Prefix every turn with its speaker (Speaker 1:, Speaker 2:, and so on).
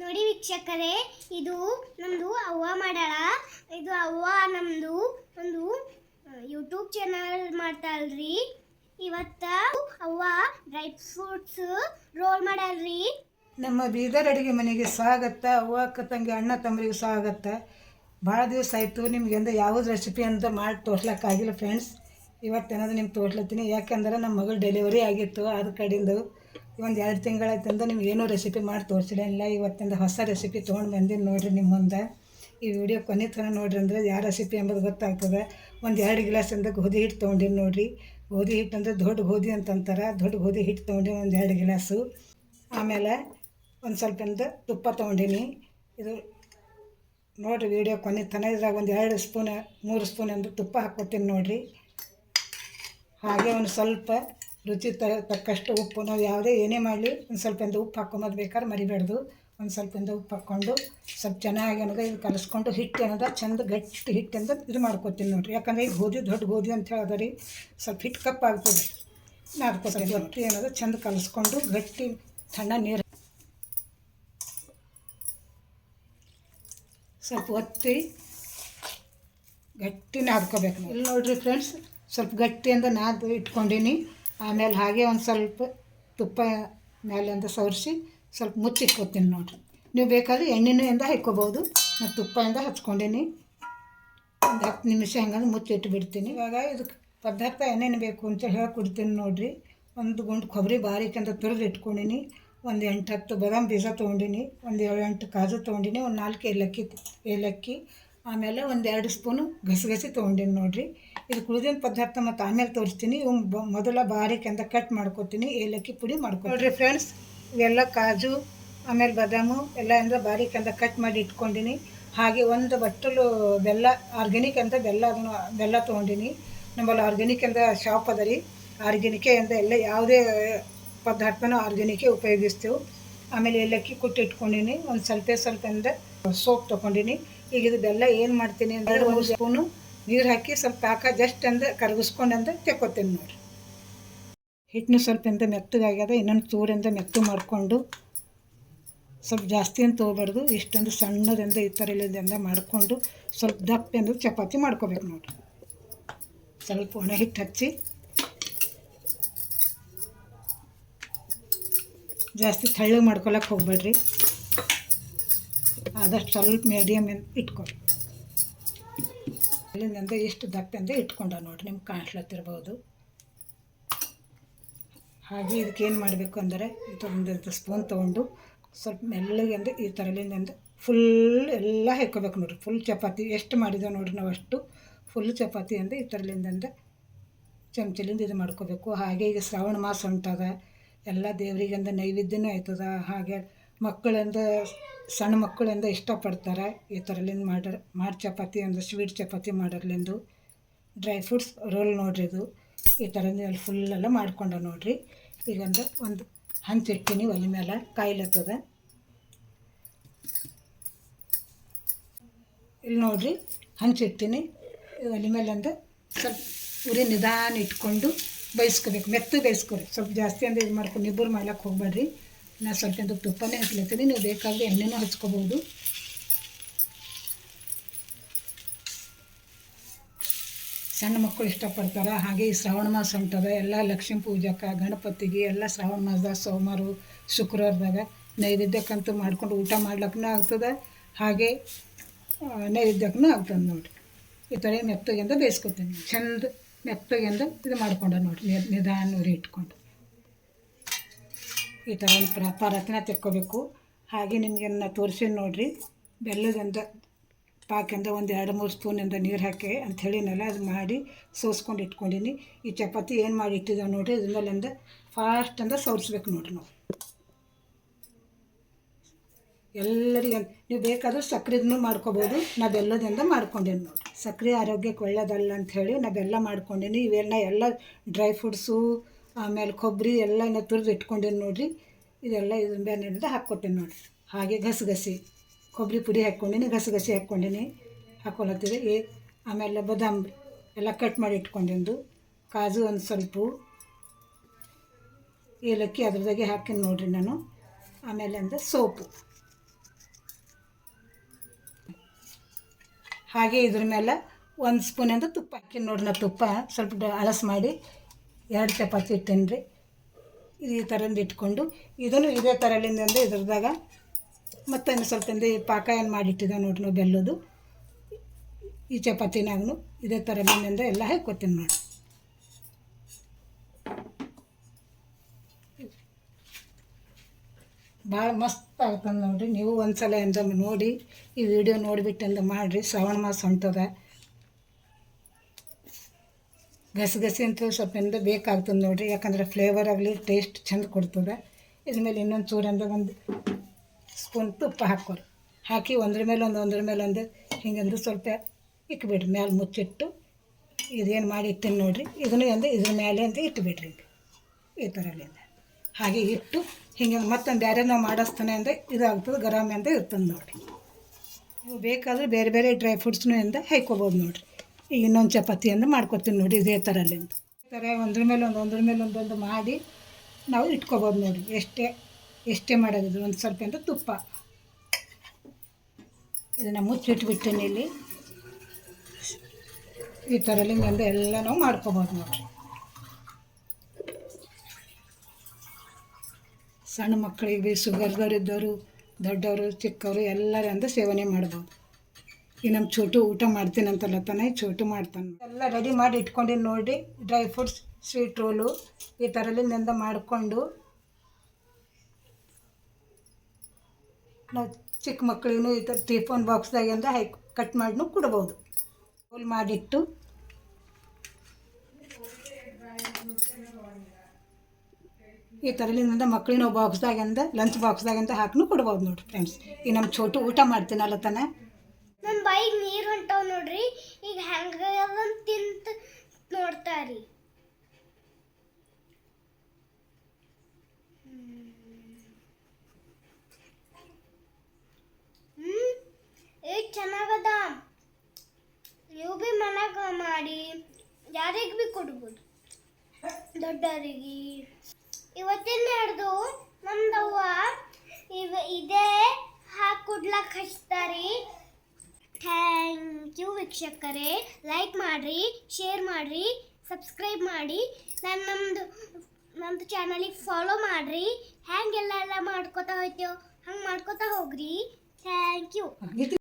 Speaker 1: ನೋಡಿ ವೀಕ್ಷಕರೇ, ಇದು ನಮ್ದು ಅವ್ವ ಮಾಡಾಳ. ಇದು ಅವ್ವ ನಮ್ದು ಒಂದು ಯೂಟ್ಯೂಬ್ ಚಾನಲ್ ಮಾಡ್ತಾಳ್ರಿ. ಇವತ್ತ ಅವ್ವ ಡ್ರೈ ಫ್ರೂಟ್ಸ್ ರೋಲ್ ಮಾಡಲ್ರಿ
Speaker 2: ನಮ್ಮ ಬೀದರ್ ಅಡುಗೆ ಮನೆಗೆ ಸ್ವಾಗತ. ಅವ್ವ, ಅಕ್ಕ, ತಂಗಿ, ಅಣ್ಣ, ತಮ್ಮರಿಗೆ ಸ್ವಾಗತ. ಭಾಳ ದಿವಸ ಆಯಿತು ನಿಮಗೆಂದ ಯಾವ್ದು ರೆಸಿಪಿ ಅಂತ ಮಾಡಿ ತೋರ್ಸ್ಲಕ್ಕಾಗಿಲ್ಲ ಫ್ರೆಂಡ್ಸ್ ಇವತ್ತೇನಾದ್ರು ನಿಮ್ಗೆ ತೋರ್ಸ್ಲತ್ತೀನಿ. ಯಾಕೆಂದ್ರೆ ನಮ್ಮ ಮಗಳು ಡೆಲಿವರಿ ಆಗಿತ್ತು ಅದ್ರ ಕಡೆಯಿಂದ ಒಂದು ಎರಡು ತಿಂಗಳಾಯ್ತಂದ ನಿಮ್ಗೆ ಏನೂ ರೆಸಿಪಿ ಮಾಡಿ ತೋರಿಸಿಲ್ಲ ಇವತ್ತಿಂದ ಹೊಸ ರೆಸಿಪಿ ತೊಗೊಂಡು ಬಂದೀನಿ ನೋಡಿರಿ ನಿಮ್ಮ ಮುಂದೆ. ಈ ವಿಡಿಯೋ ಕೊನೆ ತನಕ ನೋಡ್ರಿ ಅಂದರೆ ಯಾವ ರೆಸಿಪಿ ಎಂಬುದು ಗೊತ್ತಾಗ್ತದೆ. ಒಂದು ಎರಡು ಗ್ಲಾಸಿಂದ ಗೋಧಿ ಹಿಟ್ಟು ತೊಗೊಂಡಿನಿ ನೋಡಿರಿ. ಗೋಧಿ ಹಿಟ್ಟು ಅಂದರೆ ದೊಡ್ಡ ಗೋಧಿ ಅಂತಂತಾರೆ. ದೊಡ್ಡ ಗೋಧಿ ಹಿಟ್ಟು ತೊಗೊಂಡಿನಿ ಒಂದು ಎರಡು ಗ್ಲಾಸು. ಆಮೇಲೆ ಒಂದು ಸ್ವಲ್ಪಿಂದ ತುಪ್ಪ ತೊಗೊಂಡಿನಿ. ಇದು ನೋಡಿರಿ ವಿಡಿಯೋ ಕೊನೆ ತನ. ಇದ್ರಾಗ ಒಂದು ಎರಡು ಸ್ಪೂನ್, ಮೂರು ಸ್ಪೂನ್ ಅಂದ್ರೆ ತುಪ್ಪ ಹಾಕ್ಕೊತೀನಿ ನೋಡಿರಿ. ಹಾಗೆ ಒಂದು ಸ್ವಲ್ಪ ರುಚಿ ತ ತಕ್ಕಷ್ಟು ಉಪ್ಪು ನಾವು ಯಾವುದೇ ಏನೇ ಮಾಡಲಿ ಒಂದು ಸ್ವಲ್ಪಿಂದ ಉಪ್ಪು ಹಾಕ್ಕೊಂಬದು ಬೇಕಾದ್ರೆ ಮರಿಬಾರ್ದು ಒಂದು ಸ್ವಲ್ಪಿಂದ ಉಪ್ಪು ಹಾಕ್ಕೊಂಡು ಸ್ವಲ್ಪ ಚೆನ್ನಾಗಿ ಅನ್ನೋದು ಇದು ಕಲಿಸ್ಕೊಂಡು ಹಿಟ್ಟು ಏನದ ಚಂದ ಗಟ್ಟಿ ಹಿಟ್ಟಿಂದ ಇದು ಮಾಡ್ಕೊತೀನಿ ನೋಡಿರಿ. ಯಾಕಂದ್ರೆ ಈಗ ಗೋಧಿ ದೊಡ್ಡ ಗೋಧಿ ಅಂತ ಹೇಳಿದ್ರೆ ರೀ ಸ್ವಲ್ಪ ಹಿಟ್ಟು ಕಪ್ ಆಗ್ತದೆ. ನಾದ್ಕೊತೀನಿ ಗಟ್ಟಿ ಅನ್ನೋದು ಚಂದ ಕಲಿಸ್ಕೊಂಡು ಗಟ್ಟಿ ಸಣ್ಣ ನೀರು. ಸ್ವಲ್ಪ ಒತ್ತಿ ಗಟ್ಟಿ ನಾದ್ಕೋಬೇಕು ಇಲ್ಲಿ ನೋಡಿರಿ ಫ್ರೆಂಡ್ಸ್ ಸ್ವಲ್ಪ ಗಟ್ಟಿಯಿಂದ ನಾದು ಇಟ್ಕೊಂಡೀನಿ. ಆಮೇಲೆ ಹಾಗೆ ಒಂದು ಸ್ವಲ್ಪ ತುಪ್ಪ ಮೇಲಿಂದ ಸವರಿಸಿ ಸ್ವಲ್ಪ ಮುಚ್ಚಿಟ್ಕೊತೀನಿ ನೋಡಿರಿ. ನೀವು ಬೇಕಾದ್ರೆ ಎಣ್ಣೆಯಿಂದ ಹಾಕ್ಕೋಬೋದು. ನಾನು ತುಪ್ಪದಿಂದ ಹಚ್ಕೊಂಡೀನಿ. ಒಂದು ಹತ್ತು ನಿಮಿಷ ಹೆಂಗಂದ್ರೆ ಮುಚ್ಚಿಟ್ಟು ಬಿಡ್ತೀನಿ. ಇವಾಗ ಇದಕ್ಕೆ ಪದಾರ್ಥ ಏನೇನು ಬೇಕು ಅಂತ ಹೇಳಿ ಕೊಡ್ತೀನಿ ನೋಡಿರಿ. ಒಂದು ಗುಂಡು ಕೊಬ್ಬರಿ ಬಾರಿ ಅಂತ ತುರಿದು ಇಟ್ಕೊಂಡಿನಿ ಒಂದು ಎಂಟು ಹತ್ತು ಬಾದಾಮ್ ಬೀಜ ತೊಗೊಂಡಿನಿ. ಒಂದು ಏಳು ಎಂಟು ಕಾಜು ತೊಗೊಂಡಿನಿ. ಒಂದು ನಾಲ್ಕು ಏಲಕ್ಕಿ ಏಲಕ್ಕಿ ಆಮೇಲೆ ಒಂದು ಎರಡು ಸ್ಪೂನು ಗಸಗಸಿ ತೊಗೊಂಡಿನಿ ನೋಡಿರಿ. ಇದು ಕುಳಿದಿನ ಪದಾರ್ಥ ಮತ್ತು ಆಮೇಲೆ ತೋರಿಸ್ತೀನಿ. ಇವು ಬ- ಮೊದಲ ಬಾರಿಕೆಂದ ಕಟ್ ಮಾಡ್ಕೊತೀನಿ. ಏಲಕ್ಕಿ ಪುಡಿ ಮಾಡ್ಕೊ ನೋಡಿರಿ ಫ್ರೆಂಡ್ಸ್ ಇವೆಲ್ಲ ಕಾಜು, ಆಮೇಲೆ ಬಾದಾಮು, ಎಲ್ಲ ಅಂದ್ರೆ ಬಾರಿಕೆಂದ ಕಟ್ ಮಾಡಿ ಇಟ್ಕೊಂಡಿನಿ. ಹಾಗೆ ಒಂದು ಬಟ್ಟಲು ಬೆಲ್ಲ ಆರ್ಗ್ಯಾನಿಕ್ ಅಂತ ಬೆಲ್ಲ ಅದನ್ನು, ಬೆಲ್ಲ ತೊಗೊಂಡಿನಿ. ನಮ್ಮಲ್ಲಿ ಆರ್ಗ್ಯಾನಿಕ್ ಅಂತ ಶಾಪ್ ಅದ ರೀ. ಆರ್ಗ್ಯಾನಿಕೆ ಅಂತ ಎಲ್ಲ ಯಾವುದೇ ಪದಾರ್ಥನೂ ಆರ್ಗ್ಯಾನಿಕೇ ಉಪಯೋಗಿಸ್ತೇವೆ. ಆಮೇಲೆ ಏಲಕ್ಕಿ ಕುಟ್ಟಿ ಇಟ್ಕೊಂಡಿನಿ. ಒಂದು ಸ್ವಲ್ಪ ಸ್ವಲ್ಪ ಅಂದ್ರೆ ಸೋಪ್ ತೊಗೊಂಡಿನಿ. ಈಗ ಇದು ಬೆಲ್ಲ ಏನು ಮಾಡ್ತೀನಿ ಅಂದರೆ ಮೂರು ಸ್ಪೂನು ನೀರು ಹಾಕಿ ಸ್ವಲ್ಪ ಪಾಕ ಜಸ್ಟ್ ಅಂದ್ರೆ ಕರಗಿಸ್ಕೊಂಡು ಅಂದ್ರೆ ತೆಕ್ಕೋತೀನಿ ನೋಡಿರಿ ಹಿಟ್ಟನ್ನು ಸ್ವಲ್ಪ ಎಂತ ಮೆತ್ತಗಾಗ್ಯದ ಇನ್ನೊಂದು ಚೂರಿಂದ ಮೆತ್ತು ಮಾಡಿಕೊಂಡು ಸ್ವಲ್ಪ ಜಾಸ್ತಿ ಅಂತ ತೊಗೋಬಾರ್ದು ಇಷ್ಟೊಂದು ಸಣ್ಣದಿಂದ ಈ ಥರ ಇಲ್ಲದಿಂದ ಮಾಡಿಕೊಂಡು ಸ್ವಲ್ಪ ದಪ್ಪೆಂದು ಚಪಾತಿ ಮಾಡ್ಕೋಬೇಕು ನೋಡಿರಿ ಸ್ವಲ್ಪ ಒಣ ಹಿಟ್ಟು ಹಚ್ಚಿ. ಜಾಸ್ತಿ ತಳ್ಳಗೆ ಮಾಡ್ಕೊಳಕ್ಕೆ ಹೋಗ್ಬೇಡ್ರಿ. ಆದಷ್ಟು ಸ್ವಲ್ಪ ಮೀಡಿಯಮ್ ಇಟ್ಕೊಳ್ಳಿ ಅಲ್ಲಿಂದ ಎಷ್ಟು ದಪ್ಪಂದ ಇಟ್ಕೊಂಡ ನೋಡಿರಿ, ನಿಮ್ಗೆ ಕಾಣಿಸ್ಲತ್ತಿರ್ಬೋದು ಹಾಗೆ ಇದಕ್ಕೆ ಏನು ಮಾಡಬೇಕು ಅಂದರೆ ಒಂದು ಸ್ಪೂನ್ ತೊಗೊಂಡು ಸ್ವಲ್ಪ ಮೆಲ್ಲಗೆ ಅಂದರೆ ಈ ಥರಲಿಂದ ಫುಲ್ ಎಲ್ಲ ಹೆಕ್ಕೋಬೇಕು ನೋಡಿರಿ. ಫುಲ್ ಚಪಾತಿ, ಎಷ್ಟು ಮಾಡಿದ್ದೇವೆ ನೋಡಿರಿ ನಾವು ಅಷ್ಟು ಫುಲ್ ಚಪಾತಿ ಅಂದರೆ ಈ ಥರಲಿಂದ ಚಮಚಲಿಂದ ಇದು ಮಾಡ್ಕೋಬೇಕು. ಹಾಗೆ ಈಗ ಶ್ರಾವಣ ಮಾಸ ಉಂಟದ ಎಲ್ಲ ದೇವರಿಗೆಂದ ನೈವೇದ್ಯನೂ ಆಯ್ತದ, ಹಾಗೆ ಮಕ್ಕಳಿಂದ, ಸಣ್ಣ ಮಕ್ಕಳಿಂದ ಇಷ್ಟಪಡ್ತಾರೆ. ಈ ಥರಲಿಂದ ಮಾಡ್ರ, ಮಾಡಿ ಚಪಾತಿ ಅಂದ್ರೆ ಸ್ವೀಟ್ ಚಪಾತಿ ಮಾಡೋರ್ಲಿಂದು ಡ್ರೈ ಫ್ರೂಟ್ಸ್ ರೋಲ್ ನೋಡ್ರಿ ಇದು. ಈ ಥರದಿಂದ ಫುಲ್ಲೆಲ್ಲ ಮಾಡ್ಕೊಂಡ ನೋಡ್ರಿ. ಈಗಂದ್ರೆ ಒಂದು ಹಂಚಿಟ್ಟಿನಿ ಒಲೆ ಮೇಲೆ ಕಾಯಿಲತ್ತದ. ಇಲ್ಲಿ ನೋಡ್ರಿ ಹಂಚಿಟ್ಟಿನಿ ಒಲೆ ಮೇಲೆ ಅಂದ್ರೆ ಸ್ವಲ್ಪ ಉರಿ ನಿಧಾನ ಇಟ್ಕೊಂಡು ಬೇಯಿಸ್ಕೋಬೇಕು ಮೆತ್ತು ಬೇಯಿಸ್ಕೊರಿ ಸ್ವಲ್ಪ ಜಾಸ್ತಿ ಅಂದ್ರೆ ಇದು ಮಾಡ್ಕೊಂಡು ನಿಬ್ಬರು ಮಾಡ್ಲಿಕ್ಕೆ ಹೋಗ್ಬೇಡ್ರಿ. ನಾನು ಸ್ವಲ್ಪ ಅದಕ್ಕೆ ತುಪ್ಪನೇ ಹಚ್ಲತ್ತೀನಿ ನೀವು ಬೇಕಾದರೆ ಎಣ್ಣೆನೂ ಹಚ್ಕೋಬೋದು. ಸಣ್ಣ ಮಕ್ಕಳು ಇಷ್ಟಪಡ್ತಾರೆ. ಹಾಗೆ ಈ ಶ್ರಾವಣ ಮಾಸ ಉಂಟದ ಎಲ್ಲ ಲಕ್ಷ್ಮೀ ಪೂಜಕ್ಕೆ ಗಣಪತಿಗೆ ಎಲ್ಲ ಶ್ರಾವಣ ಮಾಸದಾಗ ಸೋಮವಾರ, ಶುಕ್ರವಾರದಾಗ ನೈವೇದ್ಯಕ್ಕಂತೂ ಮಾಡ್ಕೊಂಡು ಊಟ ಮಾಡ್ಲಿಕ್ಕೂ ಆಗ್ತದೆ. ಹಾಗೆ ನೈವೇದ್ಯಕ್ಕೂ ಆಗ್ತದೆ ನೋಡಿರಿ. ಈ ಥರ ಮೆತ್ತಗೆಂದ ಬೇಯಿಸ್ಕೊತೀನಿ. ಚಂದ ಮೆತ್ತಗೆಂದ ಇದು ಮಾಡ್ಕೊಂಡ ನೋಡಿರಿ. ನಿಧಾನ ಇಟ್ಕೊಂಡು. ಈ ಥರ ಒಂದು ಪ್ರ ಪರತ್ನ ತೆಕ್ಕೋಬೇಕು. ಹಾಗೆ ನಿಮಗೆ ನಾನು ತೋರಿಸಿ ನೋಡಿರಿ. ಬೆಲ್ಲದಂದ ಪಾಕಿಂದ ಒಂದು ಎರಡು ಮೂರು ಸ್ಪೂನಿಂದ ನೀರು ಹಾಕಿ ಅಂತ ಹೇಳಿನಲ್ಲ ಅದು ಮಾಡಿ ಸೋಸ್ಕೊಂಡು ಇಟ್ಕೊಂಡಿನಿ. ಈ ಚಪಾತಿ ಏನು ಮಾಡಿ ಇಟ್ಟಿದ್ದೇವೆ ನೋಡಿರಿ ಇದ್ರ ಮೇಲಿಂದ ಫಾಸ್ಟ್ ಅಂದ ಸೋರಿಸ್ಬೇಕು ನೋಡಿರಿ ನಾವು. ಎಲ್ಲರಿಗೆ ನೀವು ಬೇಕಾದರೂ ಸಕ್ರೆದನ್ನು ಮಾಡ್ಕೋಬೋದು. ನಾ ಬೆಲ್ಲದಿಂದ ಮಾಡ್ಕೊಂಡೇನಿ ನೋಡಿ ಸಕ್ಕರೆ ಆರೋಗ್ಯಕ್ಕೆ ಒಳ್ಳೇದಲ್ಲ ಅಂಥೇಳಿ ನಾ ಬೆಲ್ಲ ಮಾಡ್ಕೊಂಡೀನಿ. ಇವೆಲ್ಲ ಎಲ್ಲ ಡ್ರೈ ಫ್ರೂಟ್ಸು ಆಮೇಲೆ ಕೊಬ್ಬರಿ ಎಲ್ಲ ತುರಿದು ಇಟ್ಕೊಂಡೇನು ನೋಡಿರಿ. ಇದೆಲ್ಲ ಇದನ್ನ ನಡೆದು ಹಾಕ್ಕೊಟ್ಟೇನೆ ನೋಡಿರಿ. ಹಾಗೆ ಗಸಗಸೆ. ಕೊಬ್ಬರಿ ಪುಡಿ ಹಾಕ್ಕೊಂಡೀನಿ, ಗಸಗಸೆ ಹಾಕ್ಕೊಂಡೇನಿ. ಹಾಕ್ಕೊಳತ್ತಿದೆ ಏ, ಆಮೇಲೆ ಬಾದಾಮಿ ಎಲ್ಲ ಕಟ್ ಮಾಡಿ ಇಟ್ಕೊಂಡೆಂದು. ಕಾಜು ಒಂದು ಸ್ವಲ್ಪ ಏಲಕ್ಕಿ ಅದ್ರದಾಗೆ ಹಾಕಿ ನೋಡಿರಿ ನಾನು. ಆಮೇಲೆ ಅಂದರೆ ಸೋಪು. ಹಾಗೆ ಇದ್ರ ಮೇಲೆ ಒಂದು ಸ್ಪೂನ್ ಅಂತ ತುಪ್ಪ ಹಾಕಿನಿ ನೋಡಿರಿ ನಾ ತುಪ್ಪ. ಸ್ವಲ್ಪ ಅಲಸ್ ಮಾಡಿ. ಎರಡು ಚಪಾತಿ ಇಟ್ಟೇನಿ ರೀ ಈ ಥರದ್ದು ಇಟ್ಕೊಂಡು, ಇದನ್ನು ಇದೇ ಥರಲಿಂದ ಇದ್ರದಾಗ ಮತ್ತು ಇನ್ನು ಸ್ವಲ್ಪ ತಂದು ಪಾಕ ಏನು ಮಾಡಿಟ್ಟಿದ್ದೆ ನೋಡಿ ನಾವು ಬೆಲ್ಲದು ಈ ಚಪಾತಿನಾಗೂ ಇದೇ ಥರಲಿಂದ ಎಲ್ಲ ಹಾಕ್ಕೊತೀನಿ ನೋಡಿ ಭಾಳ ಮಸ್ತ್ ಆಗ್ತದೆ ನೋಡಿರಿ. ನೀವು ಒಂದು ಸಲ ಎಂದ ನೋಡಿ, ಈ ವಿಡಿಯೋ ನೋಡಿಬಿಟ್ಟಂದ ಮಾಡಿರಿ. ಶ್ರಾವಣ ಮಾಸ ಹೊಂಟದ. ಗಸಗಸೆ ಅಂತೂ ಸ್ವಲ್ಪ ಎಂದ ಬೇಕಾಗ್ತದೆ ನೋಡಿರಿ. ಯಾಕಂದ್ರೆ ಫ್ಲೇವರ್ ಆಗಲಿ ಟೇಸ್ಟ್ ಚಂದ ಕೊಡ್ತದೆ. ಇದ್ರ ಮೇಲೆ ಇನ್ನೊಂದು ಚೂರಿಂದ ಒಂದು ಸ್ಪೂನ್ ತುಪ್ಪ ಹಾಕೋರಿ ಹಾಕಿ ಒಂದ್ರ ಮೇಲೆ ಒಂದು, ಒಂದ್ರ ಮೇಲೆ ಒಂದು ಹಿಂಗಂದು ಸ್ವಲ್ಪ ಇಕ್ಬಿಡ್ರಿ. ಮ್ಯಾಲೆ ಮುಚ್ಚಿಟ್ಟು ಇದೇನು ಮಾಡಿ ಇಟ್ಟಿನಿ ನೋಡಿರಿ. ಇದನ್ನು ಅಂದ್ರೆ ಇದ್ರ ಮೇಲೆ ಅಂತ ಇಟ್ಬಿಡ್ರಿ ಈ ಥರಲಿಂದ ಹಾಗೆ ಇಟ್ಟು ಹಿಂಗೆ ಮತ್ತೊಂದು ಬೇರೆ ನಾವು ಮಾಡಿಸ್ತಾನೆ ಅಂದರೆ ಇದಾಗ್ತದೆ ಗರಮ್ ಅಂತ ಇರ್ತದೆ ನೋಡಿರಿ. ಬೇಕಾದರೆ ಬೇರೆ ಬೇರೆ ಡ್ರೈ ಫ್ರೂಟ್ಸ್ನೂ ಇಂದ ಹೈಕೋಬೋದು ನೋಡಿರಿ. ಈಗ ಇನ್ನೊಂದು ಅಂದ್ರೆ ಮಾಡ್ಕೊತೀನಿ ನೋಡಿ ಇದೇ ಥರಲಿಂದ ಈ ಥರ ಒಂದ್ರ ಮೇಲೆ ಒಂದು, ಒಂದ್ರ ಮೇಲೆ ಒಂದೊಂದು ಮಾಡಿ ನಾವು ಇಟ್ಕೋಬೋದು ನೋಡಿ. ಎಷ್ಟೇ ಎಷ್ಟೇ ಮಾಡೋದಿದ್ರು ಒಂದು ಸ್ವಲ್ಪ ಅಂತ ತುಪ್ಪ. ಇದನ್ನು ಮುಚ್ಚಿಟ್ಬಿಟ್ಟಿನಿ ಇಲ್ಲಿ. ಈ ಥರಲಿಂದ ಎಲ್ಲ ನಾವು ಮಾಡ್ಕೋಬೋದು ನೋಡಿರಿ ಸಣ್ಣ ಮಕ್ಕಳಿಗೆ ಶುಗರ್ದವ್ರು ಇದ್ದವರು, ದೊಡ್ಡವರು, ಚಿಕ್ಕವರು ಎಲ್ಲರಿಂದ ಸೇವನೆ ಮಾಡ್ಬೋದು. ಈ ನಮ್ಮ ಚೋಟು ಊಟ ಮಾಡ್ತೀನಂತಲ್ಲ ತಾನೆ, ಚೋಟು ಮಾಡ್ತಾನೆ. ಎಲ್ಲ ರೆಡಿ ಮಾಡಿ ಇಟ್ಕೊಂಡಿನಿ ನೋಡಿ ಡ್ರೈ ಫ್ರೂಟ್ಸ್ ಸ್ವೀಟ್ ರೋಲು ಈ ಥರಲಿಂದ ಮಾಡಿಕೊಂಡು ನಾವು ಚಿಕ್ಕ ಮಕ್ಕಳಿಗೂ ಈ ಥರ ಟಿಫನ್ ಬಾಕ್ಸ್ದಾಗಿಂದ ಹೈ ಕಟ್ ಮಾಡಿನೂ ಕೊಡ್ಬೋದು. ರೋಲ್ ಮಾಡಿಟ್ಟು ಈ ಥರಲಿಂದ ಮಕ್ಕಳಿನ ಬಾಕ್ಸ್ದಾಗಿಂದ ಲಂಚ್ ಬಾಕ್ಸ್ದಾಗಿಂದ ಹಾಕಿನೂ ಕೊಡ್ಬೋದು ನೋಡಿ ಫ್ರೆಂಡ್ಸ್ ಈ ನಮ್ಮ ಚೋಟು ಊಟ ಮಾಡ್ತೀನಲ್ಲ ತಾನೆ
Speaker 1: ನನ್ನ ಬಾಯಿಗೆ ನೀರು ಹೊಂಟವ್ ನೋಡ್ರಿ. ಈಗ ಹೆಂಗ ತಿಂತ ನೋಡ್ತಾರಿ. ಹ್ಮ್. ಏ ಚೆನ್ನಾಗದ ನೀವು ಬಿ ಮನ್ಯಾಗ ಮಾಡಿ. ಯಾರಿಗೆ ಬಿ ಕೊಡ್ಬೋದು? ದೊಡ್ಡವರಿಗೆ ಇವತ್ತಿನ ಹಿಡ್ದು ನಮ್ದವ್ವ ಇವ ಇದೇ ಹಾಕುಡ್ಲಕ್ ಹಚ್ತಾರಿ. ಯು ವೀಕ್ಷಕರೇ ಲೈಕ್ ಮಾಡಿರಿ ಶೇರ್ ಮಾಡಿರಿ ಸಬ್ಸ್ಕ್ರೈಬ್ ಮಾಡಿ. ನಾನು ನಮ್ಮದು ನಮ್ಮದು ಚಾನಲಿಗೆ ಫಾಲೋ ಮಾಡಿರಿ. ಹ್ಯಾಂಗೆಲ್ಲ ಎಲ್ಲ ಮಾಡ್ಕೋತಾ ಹೋಯ್ತೇವೆ, ಹಂಗೆ ಮಾಡ್ಕೋತಾ ಹೋಗ್ರಿ. Thank you